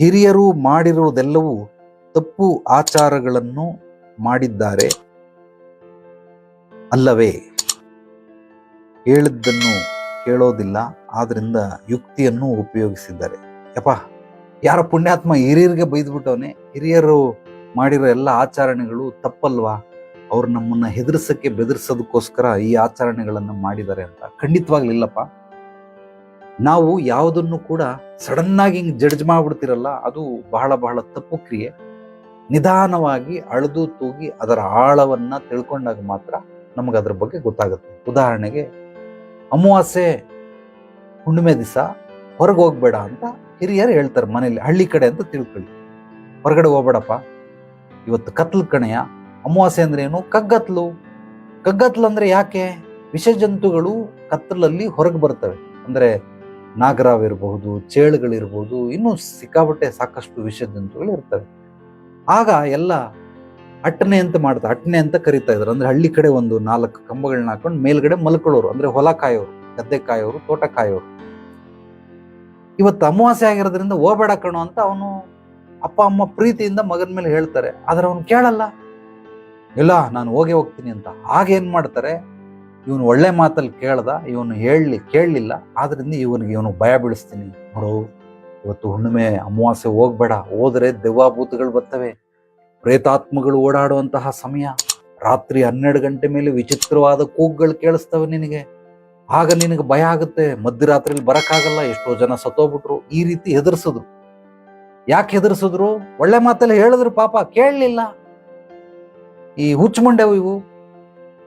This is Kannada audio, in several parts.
ಹಿರಿಯರು ಮಾಡಿರುವುದೆಲ್ಲವೂ ತಪ್ಪು ಆಚಾರಗಳನ್ನು ಮಾಡಿದ್ದಾರೆ ಅಲ್ಲವೇ? ಹೇಳಿದ್ದನ್ನು ಕೇಳೋದಿಲ್ಲ, ಆದ್ರಿಂದ ಯುಕ್ತಿಯನ್ನು ಉಪಯೋಗಿಸಿದ್ದಾರೆ. ಯಪ್ಪ, ಯಾರ ಪುಣ್ಯಾತ್ಮ ಹಿರಿಯರಿಗೆ ಬೈದ್ಬಿಟ್ಟವನೆ, ಹಿರಿಯರು ಮಾಡಿರೋ ಎಲ್ಲ ಆಚರಣೆಗಳು ತಪ್ಪಲ್ವಾ? ಅವ್ರು ನಮ್ಮನ್ನ ಹೆದರ್ಸಕ್ಕೆ ಬೆದರ್ಸೋದಕ್ಕೋಸ್ಕರ ಈ ಆಚರಣೆಗಳನ್ನು ಮಾಡಿದ್ದಾರೆ ಅಂತ. ಖಂಡಿತವಾಗ್ಲಿಲ್ಲಪ್ಪ. ನಾವು ಯಾವುದನ್ನು ಕೂಡ ಸಡನ್ ಆಗಿ ಹಿಂಗ್ ಜಡ್ಜ್ ಮಾಡಿಬಿಡ್ತಿರಲ್ಲ, ಅದು ಬಹಳ ಬಹಳ ತಪ್ಪು ಕ್ರಿಯೆ. ನಿಧಾನವಾಗಿ ಅಳೆದು ತೂಗಿ ಅದರ ಆಳವನ್ನು ತಿಳ್ಕೊಂಡಾಗ ಮಾತ್ರ ನಮಗೆ ಅದ್ರ ಬಗ್ಗೆ ಗೊತ್ತಾಗುತ್ತೆ. ಉದಾಹರಣೆಗೆ, ಅಮಾವಾಸ್ಯೆ ಹುಣ್ಣಿಮೆ ದಿವಸ ಹೊರಗೆ ಹೋಗ್ಬೇಡ ಅಂತ ಹಿರಿಯರು ಹೇಳ್ತಾರೆ ಮನೇಲಿ ಹಳ್ಳಿ ಕಡೆ ಅಂತ ತಿಳ್ಕೊಳ್ಳಿ. ಹೊರಗಡೆ ಹೋಗ್ಬೇಡಪ್ಪ. ಇವತ್ತು ಕತ್ಲು ಕಣೆಯ. ಅಮಾವಾಸ್ಯೆ ಅಂದ್ರೆ ಏನು? ಕಗ್ಗತ್ಲು. ಕಗ್ಗತ್ಲು ಅಂದ್ರೆ ಯಾಕೆ? ವಿಷಜಂತುಗಳು ಕತ್ತಲಲ್ಲಿ ಹೊರಗೆ ಬರ್ತವೆ. ಅಂದ್ರೆ ನಾಗರಾವಿರಬಹುದು ಚೇಳುಗಳಿರ್ಬೋದು ಇನ್ನೂ ಸಿಕ್ಕಾಪಟ್ಟೆ ಸಾಕಷ್ಟು ವಿಷ ಜಂತುಗಳು ಇರ್ತವೆ ಆಗ ಎಲ್ಲ ಅಟ್ಟನೆ ಅಂತ ಮಾಡ್ತಾ ಅಟ್ಟನೆ ಅಂತ ಕರಿತಾ ಇದ್ರು. ಅಂದ್ರೆ ಹಳ್ಳಿ ಕಡೆ ಒಂದು ನಾಲ್ಕು ಕಂಬಗಳನ್ನ ಹಾಕೊಂಡು ಮೇಲ್ಗಡೆ ಮಲ್ಕೊಳ್ಳೋರು. ಅಂದ್ರೆ ಹೊಲ ಕಾಯೋರು, ಗದ್ದೆ ಕಾಯೋರು, ತೋಟ ಕಾಯೋರು. ಇವತ್ತು ಅಮಾವಾಸ್ಯೆ ಆಗಿರೋದ್ರಿಂದ ಹೋಗಬೇಡ ಕಣೋ ಅಂತ ಅವನು ಅಪ್ಪ, ಅಮ್ಮ ಪ್ರೀತಿಯಿಂದ ಮಗನ ಮೇಲೆ ಹೇಳ್ತಾರೆ. ಆದ್ರೆ ಅವನು ಕೇಳಲ್ಲ. ಇಲ್ಲ, ನಾನು ಹೋಗೇ ಹೋಗ್ತೀನಿ ಅಂತ. ಆಗ ಏನ್ ಮಾಡ್ತಾರೆ? ಇವನು ಒಳ್ಳೆ ಮಾತಲ್ಲಿ ಕೇಳ್ದ, ಇವನು ಹೇಳಲಿ, ಕೇಳಲಿಲ್ಲ. ಆದ್ರಿಂದ ಇವನಿಗೆ ಇವನು ಭಯ ಬೀಳಿಸ್ತೀನಿ. ನೋಡು, ಇವತ್ತು ಹುಣ್ಣಿಮೆ, ಅಮಾವಾಸ್ಯೆ ಹೋಗ್ಬೇಡ. ಹೋದ್ರೆ ದೆವ್ವಾಭೂತಗಳು ಬರ್ತವೆ. ಪ್ರೇತಾತ್ಮಗಳು ಓಡಾಡುವಂತಹ ಸಮಯ. ರಾತ್ರಿ ಹನ್ನೆರಡು ಗಂಟೆ ಮೇಲೆ ವಿಚಿತ್ರವಾದ ಕೂಗ್ಗಳು ಕೇಳಿಸ್ತವೆ ನಿನಗೆ. ಆಗ ನಿನಗೆ ಭಯ ಆಗುತ್ತೆ. ಮಧ್ಯರಾತ್ರಿಲಿ ಬರಕ್ಕಾಗಲ್ಲ. ಎಷ್ಟೋ ಜನ ಸತ್ತೋಗ್ಬಿಟ್ರು. ಈ ರೀತಿ ಹೆದರ್ಸಿದ್ರು. ಯಾಕೆ ಹೆದರ್ಸಿದ್ರು? ಒಳ್ಳೆ ಮಾತಲ್ಲಿ ಹೇಳಿದ್ರು ಪಾಪ. ಕೇಳಲಿಲ್ಲ. ಈ ಹುಚ್ಚುಮಂಡೆವು ಇವು.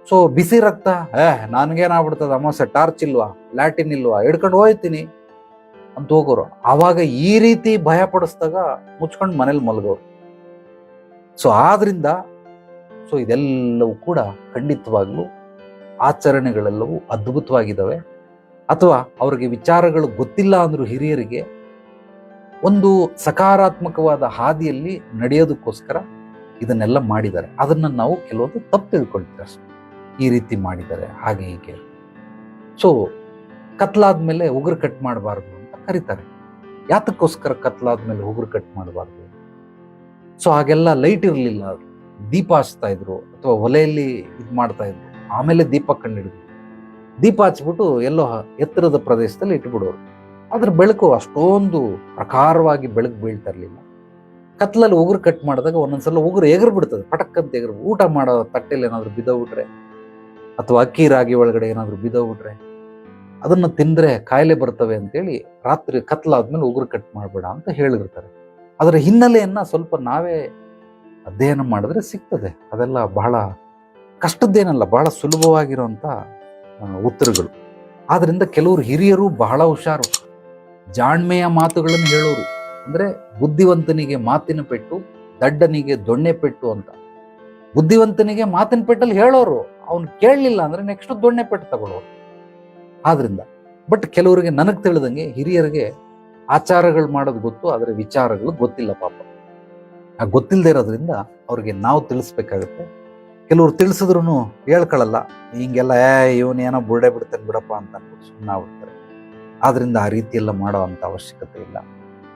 ಸೊ ಬಿಸಿ ರಕ್ತ ಏ ನನ್ಗೇನಾಗ್ಬಿಡ್ತದ? ಅಮಾವಾಸ್ಯೆ ಟಾರ್ಚ್ ಇಲ್ವಾ? ಲ್ಯಾಟಿನ್ ಇಲ್ವಾ? ಹಿಡ್ಕೊಂಡು ಹೋಯ್ತೀನಿ. ಅಂತ ಹೋಗೋರು. ಆವಾಗ ಈ ರೀತಿ ಭಯ ಪಡಿಸ್ದಾಗ ಮುಚ್ಕೊಂಡು ಮನೇಲಿ ಮಲಗೋರು. ಸೊ ಆದ್ರಿಂದ ಸೊ ಇದೆಲ್ಲವೂ ಕೂಡ ಖಂಡಿತವಾಗ್ಲೂ ಆಚರಣೆಗಳೆಲ್ಲವೂ ಅದ್ಭುತವಾಗಿದ್ದಾವೆ. ಅಥವಾ ಅವರಿಗೆ ವಿಚಾರಗಳು ಗೊತ್ತಿಲ್ಲ ಅಂದ್ರು ಹಿರಿಯರಿಗೆ ಒಂದು ಸಕಾರಾತ್ಮಕವಾದ ಹಾದಿಯಲ್ಲಿ ನಡೆಯೋದಕ್ಕೋಸ್ಕರ ಇದನ್ನೆಲ್ಲ ಮಾಡಿದ್ದಾರೆ. ಅದನ್ನ ನಾವು ಕೆಲವೊಂದು ತಪ್ಪು ತಿಳ್ಕೊಳ್ತೀವಿ ಅಷ್ಟೇ. ಈ ರೀತಿ ಮಾಡಿದ್ದಾರೆ. ಹಾಗೆ ಹೀಗೆ. ಸೊ ಕತ್ಲಾದ್ಮೇಲೆ ಉಗುರು ಕಟ್ ಮಾಡಬಾರ್ದು ಅಂತ ಕರೀತಾರೆ. ಯಾತಕ್ಕೋಸ್ಕರ ಕತ್ಲಾದ್ಮೇಲೆ ಉಗುರು ಕಟ್ ಮಾಡಬಾರ್ದು? ಸೊ ಹಾಗೆಲ್ಲ ಲೈಟ್ ಇರಲಿಲ್ಲ. ದೀಪ ಹಚ್ತಾ ಇದ್ರು. ಅಥವಾ ಒಲೆಯಲ್ಲಿ ಇದು ಮಾಡ್ತಾ ಇದ್ರು. ಆಮೇಲೆ ದೀಪ ಕಂಡಿಡಿದ್ರು ದೀಪ ಹಚ್ಬಿಟ್ಟು ಎಲ್ಲೋ ಎತ್ತರದ ಪ್ರದೇಶದಲ್ಲಿ ಇಟ್ಬಿಡೋರು. ಅದ್ರ ಬೆಳಕು ಅಷ್ಟೊಂದು ಪ್ರಕಾರವಾಗಿ ಬೆಳಕು ಬೀಳ್ತಾ ಇರಲಿಲ್ಲ. ಕತ್ಲಲ್ಲಿ ಉಗುರು ಕಟ್ ಮಾಡಿದಾಗ ಒಂದೊಂದ್ಸಲ ಉಗುರು ಎಗರ್ ಬಿಡ್ತದೆ ಪಟಕ್ಕಂತ ಎಗರ್ ಊಟ ಮಾಡೋ ತಟ್ಟೆಲಿ ಏನಾದ್ರು ಬಿದ್ದೋಗ್ಬಿಟ್ರೆ ಅಥವಾ ಅಕ್ಕಿ ರಾಗಿ ಒಳಗಡೆ ಏನಾದರೂ ಬಿದ್ದೋಗ್ಬಿಟ್ರೆ ಅದನ್ನು ತಿಂದ್ರೆ ಕಾಯಿಲೆ ಬರ್ತವೆ ಅಂತೇಳಿ ರಾತ್ರಿ ಕತ್ಲಾದ್ಮೇಲೆ ಉಗುರು ಕಟ್ ಮಾಡಬೇಡ ಅಂತ ಹೇಳಿರ್ತಾರೆ. ಅದರ ಹಿನ್ನೆಲೆಯನ್ನು ಸ್ವಲ್ಪ ನಾವೇ ಅಧ್ಯಯನ ಮಾಡಿದ್ರೆ ಸಿಗ್ತದೆ. ಅದೆಲ್ಲ ಬಹಳ ಕಷ್ಟದ್ದೇನಲ್ಲ, ಬಹಳ ಸುಲಭವಾಗಿರುವಂಥ ಉತ್ತರಗಳು. ಆದ್ದರಿಂದ ಕೆಲವರು ಹಿರಿಯರು ಬಹಳ ಹುಷಾರು. ಜಾಣ್ಮೆಯ ಮಾತುಗಳನ್ನು ಹೇಳೋರು. ಅಂದ್ರೆ ಬುದ್ಧಿವಂತನಿಗೆ ಮಾತಿನ ಪೆಟ್ಟು, ದಡ್ಡನಿಗೆ ದೊಣ್ಣೆ ಪೆಟ್ಟು ಅಂತ. ಬುದ್ಧಿವಂತನಿಗೆ ಮಾತಿನ ಪೆಟ್ಟಲ್ಲಿ ಹೇಳೋರು. ಅವ್ನು ಕೇಳಲಿಲ್ಲ ಅಂದ್ರೆ ನೆಕ್ಸ್ಟ್ ದೊಣ್ಣೆ ಪೆಟ್ಟು ತಗೊಳ್ಳೋರು ಆದ್ರಿಂದ ಬಟ್ ಕೆಲವರಿಗೆ ನನಗೆ ತಿಳಿದಂಗೆ ಹಿರಿಯರಿಗೆ ಆಚಾರಗಳು ಮಾಡೋದು ಗೊತ್ತು, ಆದರೆ ವಿಚಾರಗಳು ಗೊತ್ತಿಲ್ಲ ಪಾಪ. ಆ ಗೊತ್ತಿಲ್ಲದೆ ಇರೋದ್ರಿಂದ ಅವ್ರಿಗೆ ನಾವು ತಿಳಿಸ್ಬೇಕಾಗತ್ತೆ. ಕೆಲವ್ರು ತಿಳಿಸಿದ್ರು ಹೇಳ್ಕೊಳ್ಳಲ್ಲ ಹಿಂಗೆಲ್ಲ, ಏ ಇವನೇನೋ ಬುರ್ಡೆ ಬಿಡ್ತಾನೆ ಬಿಡಪ್ಪ ಅಂತ ಸುಮ್ಮನೆ ಆಗ್ಬಿಡ್ತಾರೆ. ಆದ್ರಿಂದ ಆ ರೀತಿ ಎಲ್ಲ ಮಾಡೋ ಅಂತ ಅವಶ್ಯಕತೆ ಇಲ್ಲ.